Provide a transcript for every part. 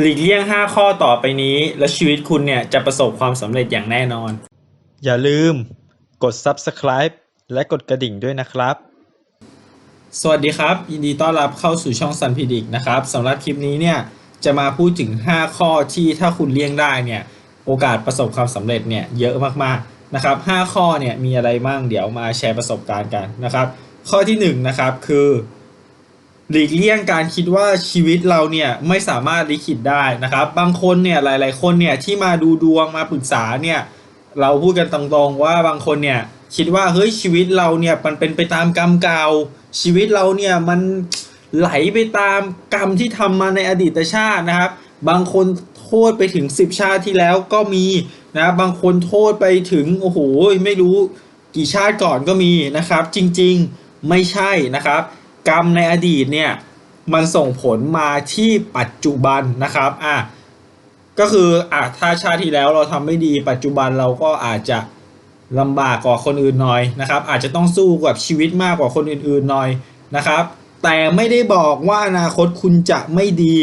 หลีกเลี่ยง 5 ข้อต่อไปนี้ และชีวิตคุณเนี่ยจะประสบความสำเร็จอย่างแน่นอน อย่าลืม กด subscribe และกดกระดิ่งด้วยนะครับ สวัสดีครับ ยินดีต้อนรับเข้าสู่ช่อง Sun p r e d i c นะครับสำหรับคลิปนี้เนี่ยจะมาพูดถึง 5 ข้อที่ถ้าคุณเลี่ยงได้เนี่ยโอกาสประสบความสำเร็จเนี่ยเยอะมากๆนะครับ 5 ข้อเนี่ยมีอะไรบ้างเดี๋ยวมาแชร์ประสบการณ์กันนะครับ ข้อที่1นะครับคือ หลีกเลี่ยงการคิดว่าชีวิตเราเนี่ยไม่สามารถลิขิตได้นะครับ บางคนเนี่ยหลาย ๆ คนเนี่ยที่มาดูดวงมาปรึกษาเนี่ยเราพูดกันตรงๆว่าบางคนเนี่ยคิดว่าเฮ้ยชีวิตเราเนี่ยมันเป็นไปตามกรรมเก่าชีวิตเราเนี่ยมันไหลไปตามกรรมที่ทำมาในอดีตชาตินะครับ บางคนโทษไปถึง 10 ชาติที่แล้วก็มีนะบางคนโทษไปถึงโอ้โหไม่รู้กี่ชาติก่อนก็มีนะครับ จริงๆไม่ใช่นะครับ กรรมในอดีตเนี่ยมันส่งผลมาที่ปัจจุบันนะครับอะก็คืออะถ้าชาติที่แล้วเราทำไม่ดี ปัจจุบันเราก็อาจจะลำบากกว่าคนอื่นหน่อยนะครับ อาจจะต้องสู้กับชีวิตมากกว่าคนอื่นๆหน่อยนะครับ แต่ไม่ได้บอกว่าอนาคตคุณจะไม่ดี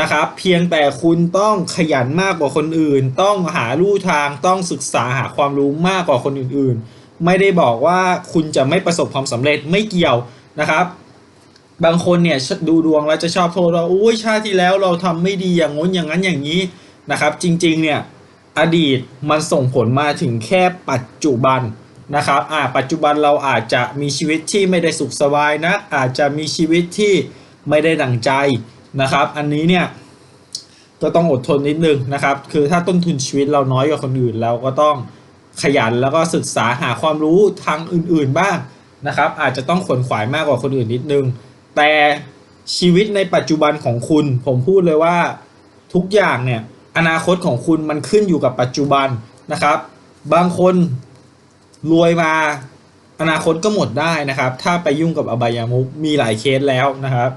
นะครับ เพียงแต่คุณต้องขยันมากกว่าคนอื่น ต้องหาลู่ทางต้องศึกษาหาความรู้มากกว่าคนอื่นๆ ไม่ได้บอกว่าคุณจะไม่ประสบความสำเร็จไม่เกี่ยวนะครับ บางคนเนี่ยดูดวงแล้วจะชอบโทษว่าอุ้ยชาติที่แล้วเราทำไม่ดีอย่างง้นอย่างนั้นอย่างนี้นะครับ จริงๆเนี่ยอดีตมันส่งผลมาถึงแค่ปัจจุบันนะครับอ่าปัจจุบันเราอาจจะมีชีวิตที่ไม่ได้สุขสบายนะอาจจะมีชีวิตที่ไม่ได้ดังใจนะครับ อันนี้เนี่ยก็ต้องอดทนนิดนึงนะครับ คือถ้าต้นทุนชีวิตเราน้อยกว่าคนอื่นเราก็ต้องขยันแล้วก็ศึกษาหาความรู้ทางอื่นๆบ้างนะครับ อาจจะต้องขวนขวายมากกว่าคนอื่นนิดนึง แต่ชีวิตในปัจจุบันของคุณ ผมพูดเลยว่าทุกอย่างเนี่ยอนาคตของคุณมันขึ้นอยู่กับปัจจุบันนะครับ บางคนรวยมาอนาคตก็หมดได้นะครับ ถ้าไปยุ่งกับอบายามุกมีหลายเคสแล้วนะครับ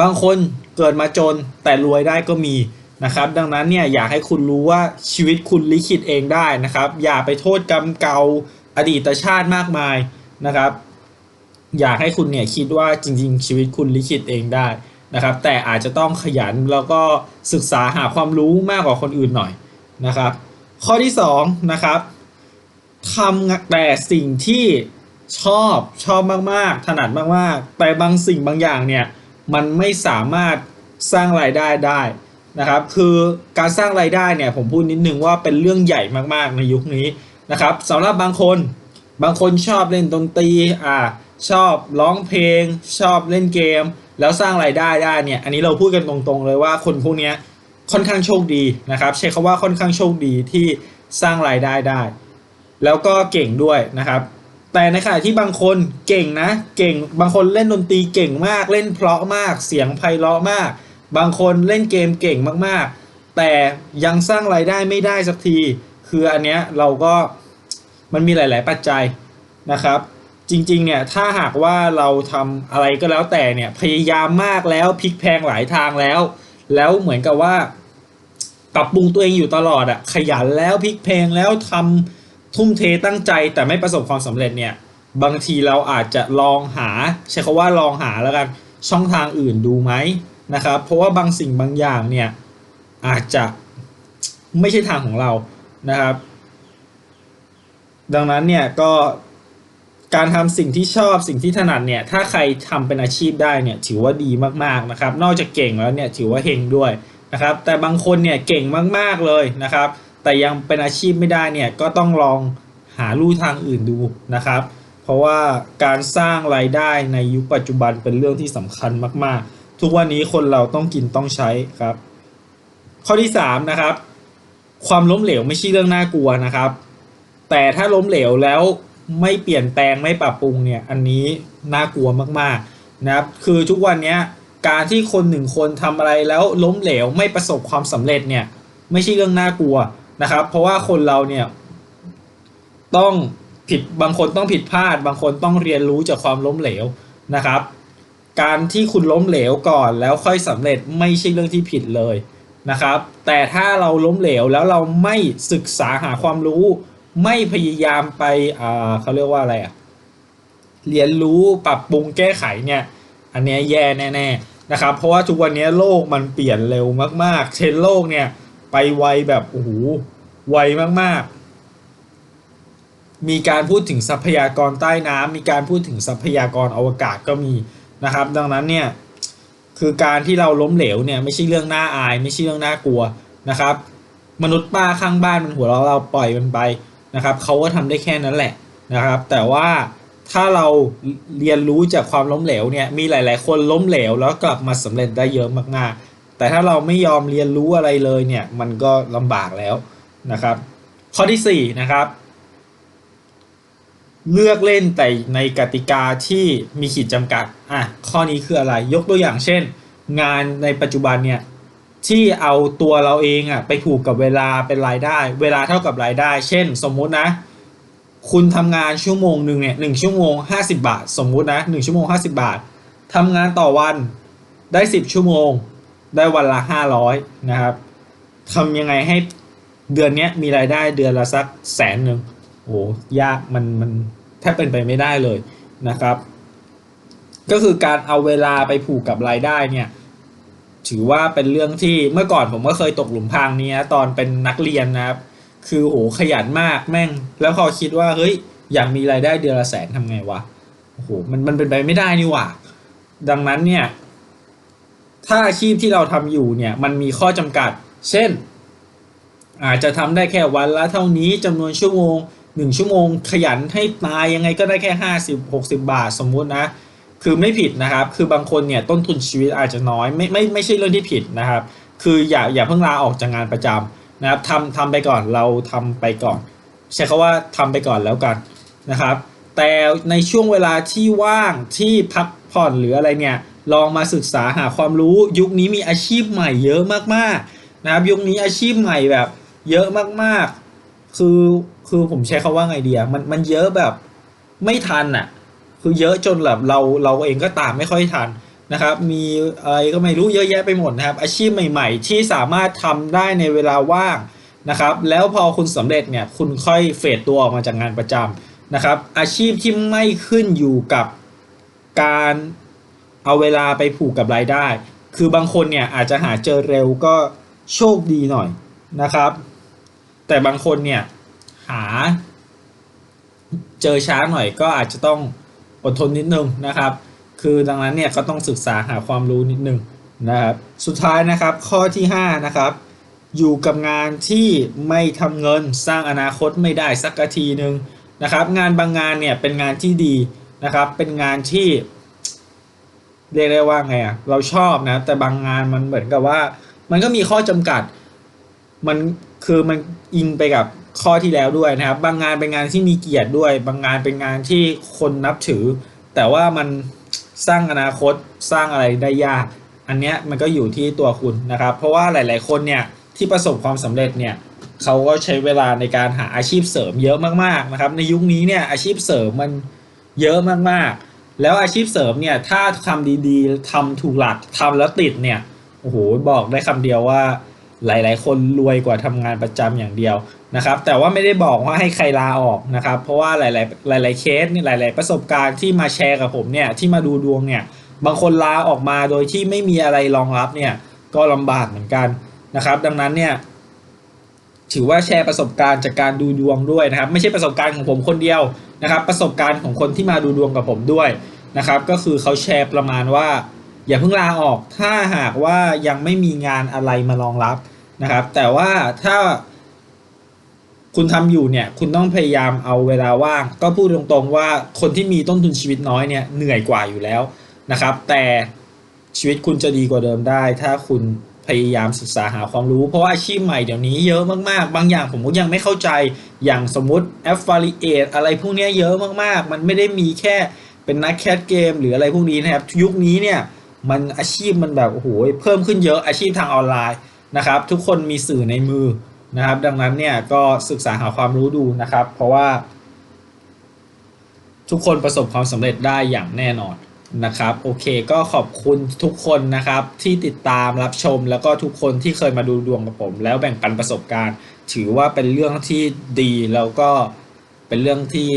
บางคนเกิดมาจนแต่รวยได้ก็มีนะครับ ดังนั้นเนี่ยอยากให้คุณรู้ว่าชีวิตคุณลิขิตเองได้นะครับ อย่าไปโทษกรรมเก่าอดีตชาติมากมายนะครับ อยากให้คุณเนี่ยคิดว่าจริง ๆ ชีวิตคุณลิขิตเองได้นะครับ แต่อาจจะต้องขยันแล้วก็ศึกษาหาความรู้มากกว่าคนอื่นหน่อยนะครับ ข้อที่2นะครับทำแต่สิ่งที่ชอบชอบมากๆ ถนัดมากๆ แต่บางสิ่งบางอย่างเนี่ยมันไม่สามารถสร้างรายได้ได้นะครับ คือการสร้างรายได้เนี่ยผมพูดนิดนึงว่าเป็นเรื่องใหญ่มากๆในยุคนี้นะครับสำหรับบางคนบางคนชอบเล่นดนตรีอ่า ชอบร้องเพลง ชอบเล่นเกม แล้วสร้างรายได้ได้เนี่ย อันนี้เราพูดกันตรงๆเลยว่าคนพวกนี้ค่อนข้างโชคดีนะครับ ใช้คาว่าค่อนข้างโชคดีที่สร้างรายได้ได้ แล้วก็เก่งด้วยนะครับ แต่ในขณะที่บางคนเก่งนะ เก่งบางคนเล่นดนตรีเก่งมาก เล่นเพราะมาก เสียงไพเราะมาก บางคนเล่นเกมเก่งมากๆ แต่ยังสร้างรายได้ไม่ได้สักที คืออันเนี้ยเราก็มันมีหลาย ๆ ปัจจัยนะครับ จริงๆเนี่ยถ้าหากว่าเราทำอะไรก็แล้วแต่เนี่ยพยายามมากแล้วพลิกแพงหลายทางแล้ว แล้วเหมือนกับว่าปรับปรุงตัวเองอยู่ตลอดอะขยันแล้วพลิกแพลงแล้วทำทุ่มเทตั้งใจแต่ไม่ประสบความสำเร็จเนี่ยบางทีเราอาจจะลองหา ใช้คาว่าลองหาแล้วกันช่องทางอื่นดูไหมนะครับ เพราะว่าบางสิ่งบางอย่างเนี่ยอาจจะไม่ใช่ทางของเรานะครับ ดังนั้นเนี่ยก็ การทำสิ่งที่ชอบสิ่งที่ถนัดเนี่ยถ้าใครทำเป็นอาชีพได้เนี่ยถือว่าดีมากๆนะครับ นอกจากเก่งแล้วเนี่ยถือว่าเฮงด้วยนะครับ แต่บางคนเนี่ยเก่งมากๆเลยนะครับ แต่ยังเป็นอาชีพไม่ได้เนี่ยก็ต้องลองหาลู่ทางอื่นดูนะครับ เพราะว่าการสร้างรายได้ในยุคปัจจุบันเป็นเรื่องที่สำคัญมากๆ ทุกวันนี้คนเราต้องกินต้องใช้ครับ ข้อที่3นะครับความล้มเหลวไม่ใช่เรื่องน่ากลัวนะครับ แต่ถ้าล้มเหลวแล้ว ไม่เปลี่ยนแปลงไม่ปรับปรุงเนี่ยอันนี้น่ากลัวมากๆนะครับคือทุกวันนี้การที่คนหนึ่งคนทำอะไรแล้วล้มเหลวไม่ประสบความสำเร็จเนี่ยไม่ใช่เรื่องน่ากลัวนะครับ เพราะว่าคนเราเนี่ยต้องผิดบางคนต้องผิดพลาด บางคนต้องเรียนรู้จากความล้มเหลวนะครับ การที่คุณล้มเหลวก่อนแล้วค่อยสำเร็จไม่ใช่เรื่องที่ผิดเลยนะครับ แต่ถ้าเราล้มเหลวแล้วเราไม่ศึกษาหาความรู้ ไม่พยายามไปเขาเรียกว่าอะไรอะเรียนรู้ปรับปรุงแก้ไขเนี่ย อันเนี้ยแย่แน่ๆนะครับ เพราะว่าทุกวันนี้โลกมันเปลี่ยนเร็วมากๆ เทรนโลกเนี่ย ไปไวแบบโอ้โหไวมากๆ มีการพูดถึงทรัพยากรใต้น้ำมีการพูดถึงทรัพยากรอวกาศก็มีนะครับ ดังนั้นเนี่ยคือการที่เราล้มเหลวเนี่ยไม่ใช่เรื่องน่าอาย ไม่ใช่เรื่องน่ากลัวนะครับ มนุษย์ป้าข้างบ้านมันหัวเราะเราปล่อยมันไป นะครับเขาก็ทำได้แค่นั้นแหละนะครับ แต่ว่าถ้าเราเรียนรู้จากความล้มเหลวเนี่ยมีหลาย ๆ คนล้มเหลวแล้วกลับมาสำเร็จได้เยอะมากๆ แต่ถ้าเราไม่ยอมเรียนรู้อะไรเลยเนี่ยมันก็ลำบากแล้วนะครับ ข้อที่สี่นะครับเลือกเล่นแต่ในกติกาที่มีขีดจำกัด อะ ข้อนี้คืออะไร ยกตัวอย่างเช่น งานในปัจจุบันเนี่ย ที่เอาตัวเราเองอะไปผูกกับเวลาเป็นรายได้ เวลาเท่ากับรายได้ เช่น สมมุตินะ คุณทำงานชั่วโมงหนึ่งเนี่ยหนึ่งชั่วโมงห้าสิบาท สมมุตินะหนึ่งชั่วโมงห้าสิบาททำงานต่อวันได้สิบชั่วโมง ได้วันละห้าร้อยนะครับทำยังไงให้เดือนนี้มีรายได้เดือนละสักแสนหนึ่งโอ้ยากมันมันแทบเป็นไปไม่ได้เลยนะครับ ก็คือการเอาเวลาไปผูกกับรายได้เนี่ย ถือว่าเป็นเรื่องที่เมื่อก่อนผมก็เคยตกหลุมพรางนี้ตอนเป็นนักเรียนนะครับ คือโหขยันมากแม่ง แล้วพอคิดว่าเฮ้ยอยากมีรายได้เดือนละแสนทำไงวะโอ้โหมันมันเป็นไปไม่ได้นี่หว่า ดังนั้นเนี่ย ถ้าอาชีพที่เราทำอยู่เนี่ย มันมีข้อจำกัด เช่น อาจจะทำได้แค่วันละเท่านี้จำนวนชั่วโมงหนึ่งชั่วโมงขยันให้ตายยังไงก็ได้แค่ห้าสิบหกสิบาทสมมุตินะ คือไม่ผิดนะครับ คือบางคนเนี่ยต้นทุนชีวิตอาจจะน้อยไม่ไม่ไม่ใช่เรื่องที่ผิดนะครับ คืออย่าอย่าเพิ่งลาออกจากงานประจำนะครับทำทำไปก่อนเราทำไปก่อน ใช้คาว่าทำไปก่อนแล้วกันนะครับ แต่ในช่วงเวลาที่ว่างที่พักผ่อนหรืออะไรเนี่ยลองมาศึกษาหาความรู้ยุคนี้มีอาชีพใหม่เยอะมากๆนะครับ ยุคนี้อาชีพใหม่แบบ เยอะมากๆ คือคือผมใช้คาว่าไงเดียมันมันเยอะแบบไม่ทันอะ คือเยอะจนแบบเราเราเองก็ตามไม่ค่อยทันนะครับ มีอะไรก็ไม่รู้เยอะแยะไปหมดนะครับ อาชีพใหม่ๆ ที่สามารถทำได้ในเวลาว่างนะครับ แล้วพอคุณสำเร็จเนี่ยคุณค่อยเฟดตัวออกมาจากงานประจำนะครับ อาชีพที่ไม่ขึ้นอยู่กับการเอาเวลาไปผูกกับรายได้ คือบางคนเนี่ยอาจจะหาเจอเร็วก็โชคดีหน่อยนะครับ แต่บางคนเนี่ยหาเจอช้าหน่อยก็อาจจะต้อง อดทนนิดนึงนะครับ คือดังนั้นเนี่ยก็ต้องศึกษาหาความรู้นิดนึงนะครับสุดท้ายนะครับข้อที่5นะครับอยู่กับงานที่ไม่ทำเงินสร้างอนาคตไม่ได้สักทีหนึ่งนะครับงานบางงานเนี่ยเป็นงานที่ดีนะครับเป็นงานที่ เรียกได้ว่าไงอะเราชอบนะแต่บางงานมันเหมือนกับว่า มันก็มีข้อจำกัด มันคือมันอิงไปกับข้อที่แล้วด้วยนะครับ บางงานเป็นงานที่มีเกียรติด้วย บางงานเป็นงานที่คนนับถือ แต่ว่ามันสร้างอนาคตสร้างอะไรได้ยาก อันเนี้ยมันก็อยู่ที่ตัวคุณนะครับ เพราะว่าหลาย ๆ คนเนี่ยที่ประสบความสำเร็จเนี่ยเขาก็ใช้เวลาในการหาอาชีพเสริมเยอะมาก ๆ นะครับ ในยุคนี้เนี่ยอาชีพเสริมมันเยอะมาก ๆ แล้วอาชีพเสริมเนี่ยถ้าทำดี ๆทำถูกหลักทำแล้วติดเนี่ยโอ้โหบอกได้คำเดียวว่า หลาย ๆ คนรวยกว่าทำงานประจำอย่างเดียวนะครับ แต่ว่าไม่ได้บอกว่าให้ใครลาออกนะครับ เพราะว่าหลาย ๆ หลาย ๆ เคสหลาย ๆ ประสบการณ์ที่มาแชร์กับผมเนี่ยที่มาดูดวงเนี่ยบางคนลาออกมาโดยที่ไม่มีอะไรรองรับเนี่ยก็ลำบากเหมือนกันนะครับ ดังนั้นเนี่ยถือว่าแชร์ประสบการณ์จากการดูดวงด้วยนะครับ ไม่ใช่ประสบการณ์ของผมคนเดียวนะครับ ประสบการณ์ของคนที่มาดูดวงกับผมด้วยนะครับ ก็คือเขาแชร์ประมาณว่า อย่าเพิ่งลาออกถ้าหากว่ายังไม่มีงานอะไรมารองรับ นะครับ แต่ว่าถ้าคุณทำอยู่เนี่ย คุณต้องพยายามเอาเวลาว่าง ก็พูดตรงๆว่าคนที่มีต้นทุนชีวิตน้อยเนี่ยเหนื่อยกว่าอยู่แล้วนะครับ แต่ชีวิตคุณจะดีกว่าเดิมได้ ถ้าคุณพยายามศึกษาหาความรู้ เพราะว่าอาชีพใหม่เดี๋ยวนี้เยอะมากๆ บางอย่างผมก็ยังไม่เข้าใจอย่างสมมุติ affiliate อะไรพวกเนี้ยเยอะมากๆ มันไม่ได้มีแค่เป็นนักแคสเกมหรืออะไรพวกนี้นะครับ ยุคนี้เนี่ยมันอาชีพมันแบบโอ้โหเพิ่มขึ้นเยอะอาชีพทางออนไลน์ นะครับ ทุกคนมีสื่อในมือนะครับ ดังนั้นเนี่ยก็ศึกษาหาความรู้ดูนะครับ เพราะว่า ทุกคนประสบความสำเร็จได้อย่างแน่นอนนะครับ โอเคก็ขอบคุณทุกคนนะครับ ที่ติดตามรับชม แล้วก็ทุกคนที่เคยมาดูดวงกับผม แล้วแบ่งปันประสบการณ์ ถือว่าเป็นเรื่องที่ดีแล้วก็เป็นเรื่องที่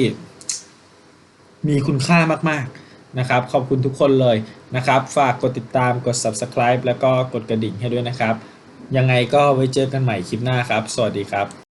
มีคุณค่ามากๆนะครับ ขอบคุณทุกคนเลยนะครับ ฝากกดติดตามกด subscribe แล้วก็กดกระดิ่งให้ด้วยนะครับ ยังไงก็ไว้เจอกันใหม่คลิปหน้าครับ สวัสดีครับ